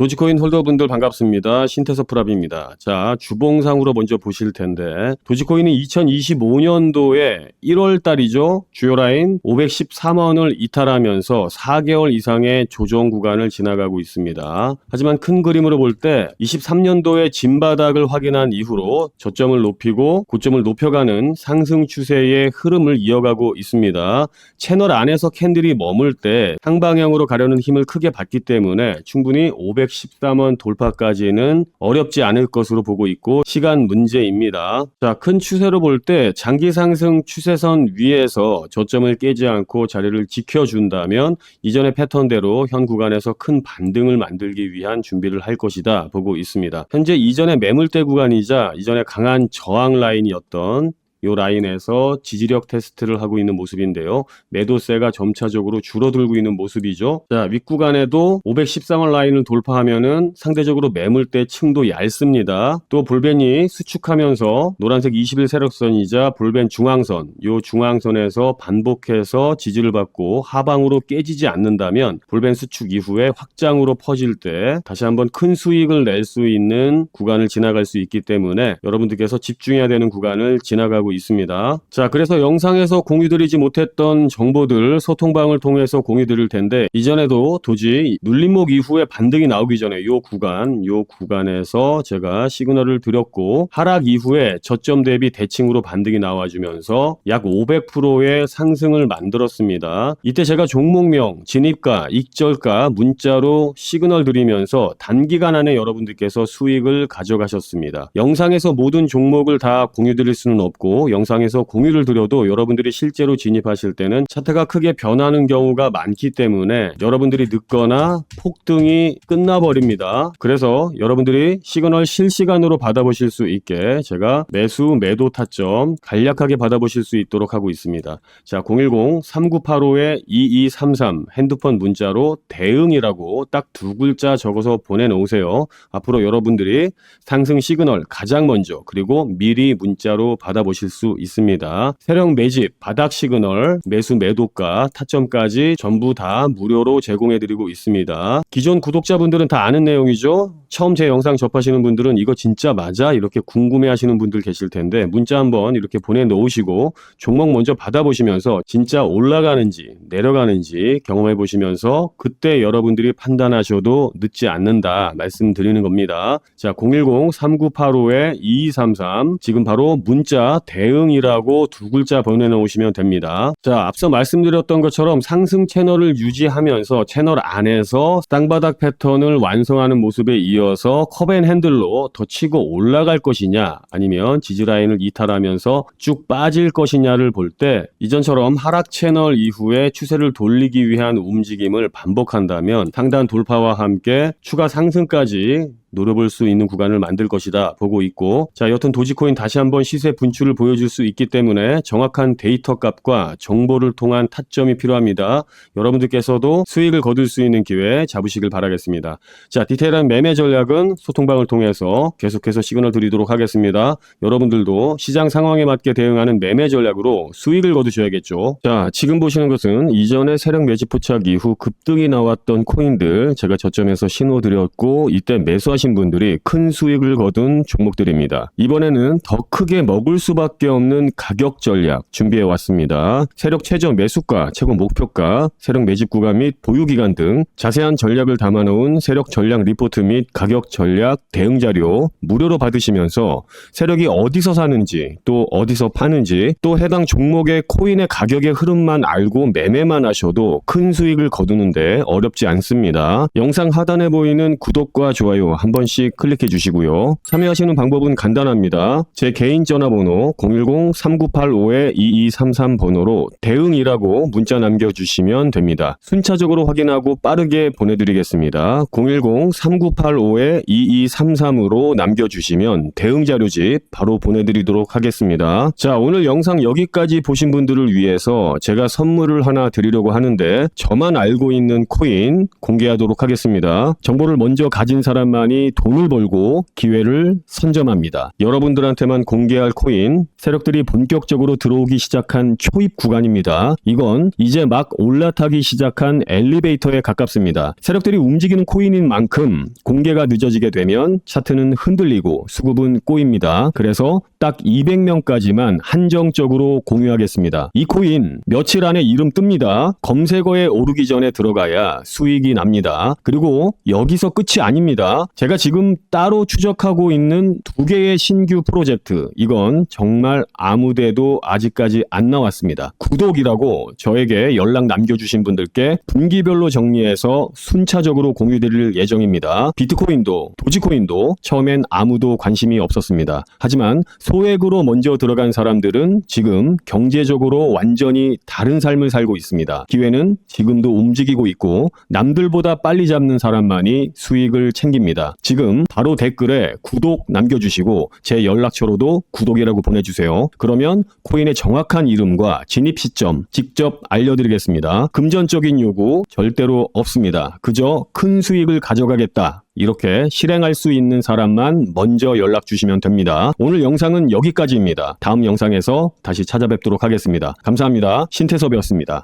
도지코인 홀더분들 반갑습니다. 신태섭 프랍입니다. 자, 주봉상으로 먼저 보실 텐데, 도지코인이 2025년도에 1월 달이죠. 주요 라인 514만원을 이탈하면서 4개월 이상의 조정 구간을 지나가고 있습니다. 하지만 큰 그림으로 볼 때 23년도에 진바닥을 확인한 이후로 저점을 높이고 고점을 높여가는 상승 추세의 흐름을 이어가고 있습니다. 채널 안에서 캔들이 머물 때 상방향으로 가려는 힘을 크게 받기 때문에 충분히 513원 돌파까지는 어렵지 않을 것으로 보고 있고 시간 문제입니다. 자, 큰 추세로 볼 때 장기 상승 추세선 위에서 저점을 깨지 않고 자리를 지켜준다면 이전의 패턴대로 현 구간에서 큰 반등을 만들기 위한 준비를 할 것이다 보고 있습니다. 현재 이전의 매물대 구간이자 이전에 강한 저항 라인이었던 요 라인에서 지지력 테스트를 하고 있는 모습인데요. 매도세가 점차적으로 줄어들고 있는 모습이죠. 자, 윗구간에도 513원 라인을 돌파하면은 상대적으로 매물대 층도 얇습니다. 또 볼벤이 수축하면서 노란색 21 세력선이자 볼벤 중앙선, 요 중앙선에서 반복해서 지지를 받고 하방으로 깨지지 않는다면 볼벤 수축 이후에 확장으로 퍼질 때 다시 한번 큰 수익을 낼 수 있는 구간을 지나갈 수 있기 때문에 여러분들께서 집중해야 되는 구간을 지나가고 있습니다. 자, 그래서 영상에서 공유드리지 못했던 정보들 소통방을 통해서 공유드릴 텐데 이전에도 도저히 눌림목 이후에 반등이 나오기 전에 요 구간, 요 구간에서 제가 시그널을 드렸고 하락 이후에 저점 대비 대칭으로 반등이 나와주면서 약 500%의 상승을 만들었습니다. 이때 제가 종목명, 진입가, 익절가 문자로 시그널 드리면서 단기간 안에 여러분들께서 수익을 가져가셨습니다. 영상에서 모든 종목을 다 공유드릴 수는 없고 영상에서 공유를 드려도 여러분들이 실제로 진입하실 때는 차트가 크게 변하는 경우가 많기 때문에 여러분들이 늦거나 폭등이 끝나버립니다. 그래서 여러분들이 시그널 실시간으로 받아보실 수 있게 제가 매수 매도 타점 간략하게 받아보실 수 있도록 하고 있습니다. 자, 010-3985-2233 핸드폰 문자로 대응이라고 딱 두 글자 적어서 보내놓으세요. 앞으로 여러분들이 상승 시그널 가장 먼저 그리고 미리 문자로 받아보실 수 있습니다. 세력 매집, 바닥 시그널, 매수 매도가, 타점까지 전부 다 무료로 제공해드리고 있습니다. 기존 구독자분들은 다 아는 내용이죠. 처음 제 영상 접하시는 분들은 이거 진짜 맞아? 이렇게 궁금해하시는 분들 계실 텐데 문자 한번 이렇게 보내놓으시고 종목 먼저 받아보시면서 진짜 올라가는지 내려가는지 경험해 보시면서 그때 여러분들이 판단하셔도 늦지 않는다 말씀드리는 겁니다. 자, 010-3985-2233 지금 바로 문자 대 응이라고 두 글자 보내놓으시면 됩니다. 자, 앞서 말씀드렸던 것처럼 상승 채널을 유지하면서 채널 안에서 땅바닥 패턴을 완성하는 모습에 이어서 컵앤 핸들로 더 치고 올라갈 것이냐 아니면 지지라인을 이탈하면서 쭉 빠질 것이냐를 볼 때 이전처럼 하락 채널 이후에 추세를 돌리기 위한 움직임을 반복한다면 상단 돌파와 함께 추가 상승까지 노려볼 수 있는 구간을 만들 것이다 보고 있고 자 여튼 도지코인 다시 한번 시세 분출을 보여줄 수 있기 때문에 정확한 데이터 값과 정보를 통한 타점이 필요합니다. 여러분들께서도 수익을 거둘 수 있는 기회 잡으시길 바라겠습니다. 자 디테일한 매매 전략은 소통방을 통해서 계속해서 시그널 드리도록 하겠습니다. 여러분들도 시장 상황에 맞게 대응하는 매매 전략으로 수익을 거두셔야겠죠. 자 지금 보시는 것은 이전에 세력 매집 포착 이후 급등이 나왔던 코인들 제가 저점에서 신호 드렸고 이때 매수하 신 하신 분들이 큰 수익을 거둔 종목들입니다. 이번에는 더 크게 먹을 수밖에 없는 가격 전략 준비해 왔습니다. 세력 최저 매수가, 최고 목표가, 세력 매집 구간 및 보유 기간 등 자세한 전략을 담아놓은 세력 전략 리포트 및 가격 전략 대응 자료 무료로 받으시면서 세력이 어디서 사는지 또 어디서 파는지 또 해당 종목의 코인의 가격의 흐름만 알고 매매만 하셔도 큰 수익을 거두는데 어렵지 않습니다. 영상 하단에 보이는 구독과 좋아요 한 번씩 클릭해 주시고요. 참여하시는 방법은 간단합니다. 제 개인 전화번호 010-3985-2233 번호로 대응이라고 문자 남겨주시면 됩니다. 순차적으로 확인하고 빠르게 보내드리겠습니다. 010-3985-2233으로 남겨주시면 대응 자료집 바로 보내드리도록 하겠습니다. 자, 오늘 영상 여기까지 보신 분들을 위해서 제가 선물을 하나 드리려고 하는데 저만 알고 있는 코인 공개하도록 하겠습니다. 정보를 먼저 가진 사람만이 돈을 벌고 기회를 선점합니다. 여러분들한테만 공개할 코인, 세력들이 본격적으로 들어오기 시작한 초입 구간입니다. 이건 이제 막 올라타기 시작한 엘리베이터에 가깝습니다. 세력들이 움직이는 코인인 만큼 공개가 늦어지게 되면 차트는 흔들리고 수급은 꼬입니다. 그래서 딱 200명까지만 한정적으로 공유하겠습니다. 이 코인 며칠 안에 이름 뜹니다. 검색어에 오르기 전에 들어가야 수익이 납니다. 그리고 여기서 끝이 아닙니다. 제가 지금 따로 추적하고 있는 두 개의 신규 프로젝트. 이건 정말 아무데도 아직까지 안 나왔습니다. 구독이라고 저에게 연락 남겨주신 분들께 분기별로 정리해서 순차적으로 공유드릴 예정입니다. 비트코인도 도지코인도 처음엔 아무도 관심이 없었습니다. 하지만 소액으로 먼저 들어간 사람들은 지금 경제적으로 완전히 다른 삶을 살고 있습니다. 기회는 지금도 움직이고 있고 남들보다 빨리 잡는 사람만이 수익을 챙깁니다. 지금 바로 댓글에 구독 남겨주시고 제 연락처로도 구독이라고 보내주세요. 그러면 코인의 정확한 이름과 진입 시점 직접 알려드리겠습니다. 금전적인 요구 절대로 없습니다. 그저 큰 수익을 가져가겠다. 이렇게 실행할 수 있는 사람만 먼저 연락 주시면 됩니다. 오늘 영상은 여기까지입니다. 다음 영상에서 다시 찾아뵙도록 하겠습니다. 감사합니다. 신태섭이었습니다.